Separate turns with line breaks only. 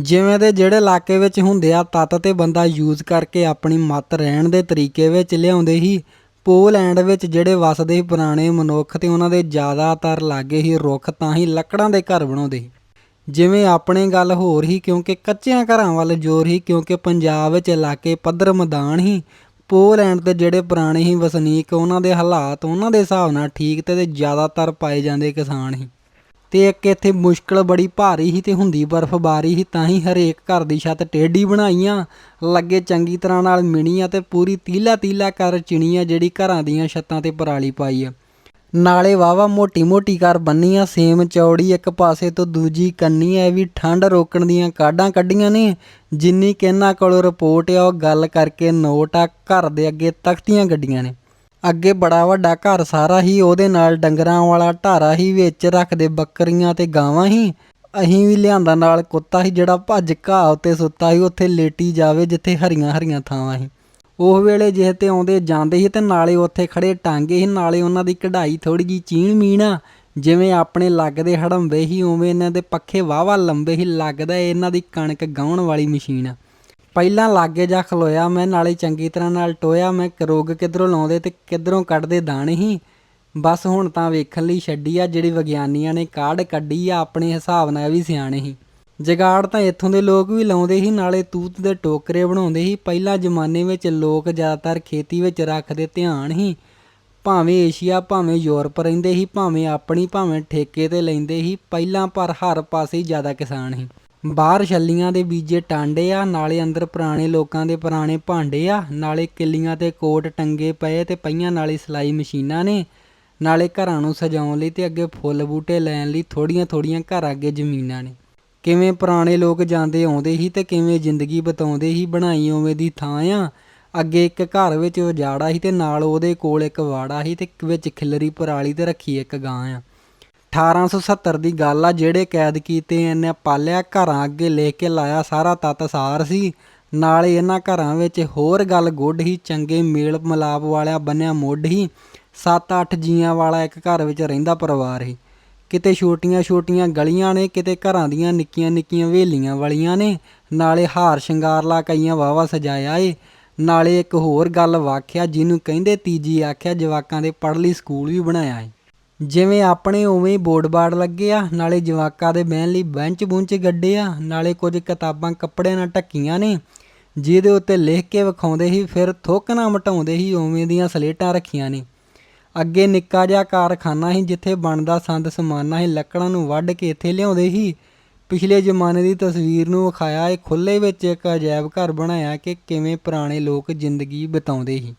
ਜਿਵੇਂ ਦੇ ਜਿਹੜੇ ਇਲਾਕੇ ਵਿੱਚ ਹੁੰਦੇ ਆ, ਤੱਤ ਤੇ ਬੰਦਾ ਯੂਜ਼ ਕਰਕੇ ਆਪਣੀ ਮੱਤ ਰਹਿਣ ਦੇ ਤਰੀਕੇ ਵਿੱਚ ਲਿਆਉਂਦੇ ਹੀ ਪੋਲੈਂਡ ਵਿੱਚ ਜਿਹੜੇ ਵਸਦੇ ਸੀ ਪੁਰਾਣੇ ਮਨੁੱਖ ਤੇ ਉਹਨਾਂ ਦੇ ਜ਼ਿਆਦਾਤਰ ਲਾਗੇ ਹੀ ਰੁੱਖ ਤਾਂ ਹੀ ਲੱਕੜਾਂ ਦੇ ਘਰ ਬਣਾਉਂਦੇ ਸੀ। ਜਿਵੇਂ ਆਪਣੇ ਗੱਲ ਹੋਰ ਹੀ ਕਿਉਂਕਿ ਕੱਚਿਆਂ ਘਰਾਂ ਵੱਲ ਜ਼ੋਰ ਹੀ ਕਿਉਂਕਿ ਪੰਜਾਬ ਵਿੱਚ ਇਲਾਕੇ ਪੱਧਰ ਮੈਦਾਨ ਹੀ ਪੋਲੈਂਡ ਦੇ ਜਿਹੜੇ ਪੁਰਾਣੇ ਹੀ ਵਸਨੀਕ, ਉਹਨਾਂ ਦੇ ਹਾਲਾਤ ਉਹਨਾਂ ਦੇ ਹਿਸਾਬ ਨਾਲ ਠੀਕ ਤੇ ਤੇ ਜ਼ਿਆਦਾਤਰ ਪਾਏ ਜਾਂਦੇ ਕਿਸਾਨ ਹੀ ਤੇ ਇੱਕ ਇੱਥੇ ਮੁਸ਼ਕਲ ਬੜੀ ਭਾਰੀ ਸੀ ਤੇ ਹੁੰਦੀ ਬਰਫ਼ਬਾਰੀ ਸੀ, ਤਾਂ ਹੀ ਹਰੇਕ ਘਰ ਦੀ ਛੱਤ ਟੇਢੀ ਬਣਾਈਆਂ, ਲੱਗੇ ਚੰਗੀ ਤਰ੍ਹਾਂ ਨਾਲ ਮਿਣੀ ਆ ਤੇ ਪੂਰੀ ਤੀਲਾ ਤੀਲਾ ਕਰ ਚਿਣੀ ਆ ਜਿਹੜੀ ਘਰਾਂ ਦੀਆਂ ਛੱਤਾਂ ਤੇ ਪਰਾਲੀ ਪਾਈ ਆ। ਨਾਲੇ ਵਾਵਾ ਮੋਟੀ ਮੋਟੀ ਕਰ ਬੰਨੀ ਆ ਸੇਮ ਚੌੜੀ ਇੱਕ ਪਾਸੇ ਤੋਂ ਦੂਜੀ ਕੰਨੀ ਐ ਵੀ ਠੰਡ ਰੋਕਣ ਦੀਆਂ ਕਾਢਾਂ ਕੱਢੀਆਂ ਨੇ, ਜਿੰਨੀ ਕਿੰਨਾ ਕੋਲੋਂ ਰਿਪੋਰਟ ਆ, ਉਹ ਗੱਲ ਕਰਕੇ ਨੋਟ ਆ, ਘਰ ਦੇ ਅੱਗੇ ਤਖਤੀਆਂ ਗੱਡੀਆਂ ਨੇ। ਅੱਗੇ ਬੜਾ ਵੱਡਾ ਘਰ ਸਾਰਾ ਹੀ ਉਹਦੇ ਨਾਲ ਡੰਗਰਾਂ ਵਾਲਾ ਢਾਰਾ ਹੀ ਵਿੱਚ ਰੱਖਦੇ ਬੱਕਰੀਆਂ ਤੇ ਗਾਵਾਂ ਹੀ। ਅਹੀਂ ਵੀ ਲਿਆਂਦਾ ਨਾਲ ਕੁੱਤਾ ਸੀ ਜਿਹੜਾ ਭੱਜ ਘਾਹ ਉੱਤੇ ਸੁੱਤਾ ਸੀ, ਉੱਥੇ ਲੇਟੀ ਜਾਵੇ ਜਿੱਥੇ ਹਰੀਆਂ ਹਰੀਆਂ ਥਾਵਾਂ ਸੀ। ਉਹ ਵੇਲੇ ਜਿਹੇ ਤੇ ਆਉਂਦੇ ਜਾਂਦੇ ਸੀ ਤੇ ਨਾਲੇ ਉੱਥੇ ਖੜੇ ਟਾਂਗੇ ਸੀ, ਨਾਲੇ ਉਹਨਾਂ ਦੀ ਕਢਾਈ ਥੋੜੀ ਜੀ ਚੀਣ ਮੀਣਾ ਜਿਵੇਂ ਆਪਣੇ ਲੱਗਦੇ ਹੜੰਬੇ ਹੀ ਉਵੇਂ ਇਹਨਾਂ ਦੇ ਪੱਖੇ ਵਾਵਾ ਲੰਬੇ ਹੀ ਲੱਗਦਾ ਇਹਨਾਂ ਦੀ ਕਣਕ ਗਾਉਣ ਵਾਲੀ ਮਸ਼ੀਨ ਆ। ਪਹਿਲਾਂ ਲਾਗੇ ਜਾ ਖਲੋਇਆ ਮੈਂ, ਨਾਲੇ ਚੰਗੀ ਤਰ੍ਹਾਂ ਨਾਲ ਟੋਇਆ ਮੈਂ ਰੋਗ ਕਿੱਧਰੋਂ ਲਾਉਂਦੇ ਤੇ ਕਿੱਧਰੋਂ ਕੱਢਦੇ ਦਾਣੇ ਹੀ। ਬਸ ਹੁਣ ਤਾਂ ਵੇਖਣ ਲਈ ਛੱਡੀ ਆ, ਜਿਹੜੀ ਵਿਗਿਆਨੀਆਂ ਨੇ ਕਾਢ ਕੱਢੀ ਆ, ਆਪਣੇ ਹਿਸਾਬ ਨਾਲ ਵੀ ਸਿਆਣੇ ਸੀ ਜਗਾੜ ਤਾਂ ਇੱਥੋਂ ਦੇ ਲੋਕ ਵੀ ਲਾਉਂਦੇ ਸੀ ਨਾਲੇ ਤੂਤ ਦੇ ਟੋਕਰੇ ਬਣਾਉਂਦੇ ਸੀ ਪਹਿਲਾਂ ਜ਼ਮਾਨੇ ਵਿੱਚ ਲੋਕ ਜ਼ਿਆਦਾਤਰ ਖੇਤੀ ਵਿੱਚ ਰੱਖਦੇ ਧਿਆਨ ਹੀ। ਭਾਵੇਂ ਏਸ਼ੀਆ, ਭਾਵੇਂ ਯੂਰਪ ਰਹਿੰਦੇ ਸੀ ਭਾਵੇਂ ਆਪਣੀ, ਭਾਵੇਂ ਠੇਕੇ ਤੇ ਲੈਂਦੇ ਸੀ ਪਹਿਲਾਂ ਪਰ ਹਰ ਪਾਸੇ ਜ਼ਿਆਦਾ ਕਿਸਾਨ ਸੀ ਬਾਹਰ ਛੱਲੀਆਂ ਦੇ ਬੀਜੇ ਟਾਂਡੇ ਆ, ਨਾਲੇ ਅੰਦਰ ਪੁਰਾਣੇ ਲੋਕਾਂ ਦੇ ਪੁਰਾਣੇ ਭਾਂਡੇ ਆ, ਨਾਲੇ ਕਿੱਲੀਆਂ ਤੇ ਕੋਟ ਟੰਗੇ ਪਏ ਤੇ ਪਈਆਂ ਨਾਲੇ ਸਿਲਾਈ ਮਸ਼ੀਨਾਂ ਨੇ, ਨਾਲੇ ਘਰਾਂ ਨੂੰ ਸਜਾਉਣ ਲਈ ਤੇ ਅੱਗੇ ਫੁੱਲ ਬੂਟੇ ਲੈਣ ਲਈ ਥੋੜੀਆਂ ਥੋੜੀਆਂ ਘਰ ਅੱਗੇ ਜ਼ਮੀਨਾਂ ਨੇ। ਕਿਵੇਂ ਪੁਰਾਣੇ ਲੋਕ ਜਾਂਦੇ ਆਉਂਦੇ ਸੀ ਤੇ ਕਿਵੇਂ ਜ਼ਿੰਦਗੀ ਬਤਾਉਂਦੇ ਸੀ, ਬਣਾਈ ਉਵੇਂ ਦੀ ਥਾਂ ਆ। ਅੱਗੇ ਇੱਕ ਘਰ ਵਿੱਚ ਉਜਾੜਾ ਸੀ ਤੇ ਨਾਲ ਉਹਦੇ ਕੋਲ ਇੱਕ ਵਾੜਾ ਸੀ ਤੇ ਵਿੱਚ ਖਿਲਰੀ ਪਰਾਲੀ ਤੇ ਰੱਖੀ ਇੱਕ ਗਾਂ ਆ। 1870 ਦੀ ਗੱਲ ਆ, ਜਿਹੜੇ ਕੈਦ ਕੀਤੇ ਇਹਨੇ ਪਾਲਿਆ ਘਰਾਂ ਅੱਗੇ ਲਿਖ ਕੇ ਲਾਇਆ ਸਾਰਾ ਤੱਤ ਸਾਰ ਸੀ। ਨਾਲੇ ਇਹਨਾਂ ਘਰਾਂ ਵਿੱਚ ਹੋਰ ਗੱਲ ਗੁੱਡ ਹੀ, ਚੰਗੇ ਮੇਲ ਮਲਾਪ ਵਾਲਿਆ ਬੰਨਿਆ ਮੁੱਢ ਹੀ 7-8 ਜੀਆਂ ਵਾਲਾ ਇੱਕ ਘਰ ਵਿੱਚ ਰਹਿੰਦਾ ਪਰਿਵਾਰ ਹੀ। ਕਿਤੇ ਛੋਟੀਆਂ-ਛੋਟੀਆਂ ਗਲੀਆਂ ਨੇ, ਕਿਤੇ ਘਰਾਂ ਦੀਆਂ ਨਿੱਕੀਆਂ-ਨਿੱਕੀਆਂ ਹਵੇਲੀਆਂ ਵਾਲੀਆਂ ਨੇ, ਨਾਲੇ ਹਾਰ ਸ਼ਿੰਗਾਰ ਲਾ ਕਈਆਂ ਵਾਵਾ ਸਜਾਇਆ ਏ। ਨਾਲੇ ਇੱਕ ਹੋਰ ਗੱਲ ਵਾਖਿਆ ਜਿਹਨੂੰ ਕਹਿੰਦੇ ਤੀਜੀ ਆਖਿਆ, ਜਵਾਕਾਂ ਦੇ ਪੜ੍ਹ ਲਈ ਸਕੂਲ ਵੀ ਬਣਾਇਆ ਏ। ਜਿਵੇਂ ਆਪਣੇ ਉਵੇਂ ਹੀ ਬੋਰਡ ਬਾੜ ਲੱਗੇ ਆ, ਨਾਲੇ ਜਵਾਕਾਂ ਦੇ ਬਹਿਣ ਲਈ ਬੈਂਚ ਬੁੰਚ ਗੱਡੇ ਆ, ਨਾਲੇ ਕੁਝ ਕਿਤਾਬਾਂ ਕੱਪੜਿਆਂ ਨਾਲ ਢੱਕੀਆਂ ਨੇ। ਜਿਹਦੇ ਉੱਤੇ ਲਿਖ ਕੇ ਵਿਖਾਉਂਦੇ ਸੀ, ਫਿਰ ਥੁੱਕ ਨਾ ਮਟਾਉਂਦੇ ਸੀ, ਉਵੇਂ ਦੀਆਂ ਸਲੇਟਾਂ ਰੱਖੀਆਂ ਨੇ। ਅੱਗੇ ਨਿੱਕਾ ਜਿਹਾ ਕਾਰਖਾਨਾ ਸੀ, ਜਿੱਥੇ ਬਣਦਾ ਸੰਦ ਸਮਾਨਾ ਸੀ, ਲੱਕੜਾਂ ਨੂੰ ਵੱਢ ਕੇ ਇੱਥੇ ਲਿਆਉਂਦੇ ਸੀ। ਪਿਛਲੇ ਜ਼ਮਾਨੇ ਦੀ ਤਸਵੀਰ ਨੂੰ ਵਿਖਾਇਆ, ਇਹ ਖੁੱਲੇ ਵਿੱਚ ਇੱਕ ਅਜਾਇਬ ਘਰ ਬਣਾਇਆ ਕਿ ਕਿਵੇਂ ਪੁਰਾਣੇ ਲੋਕ ਜ਼ਿੰਦਗੀ ਬਿਤਾਉਂਦੇ ਸੀ।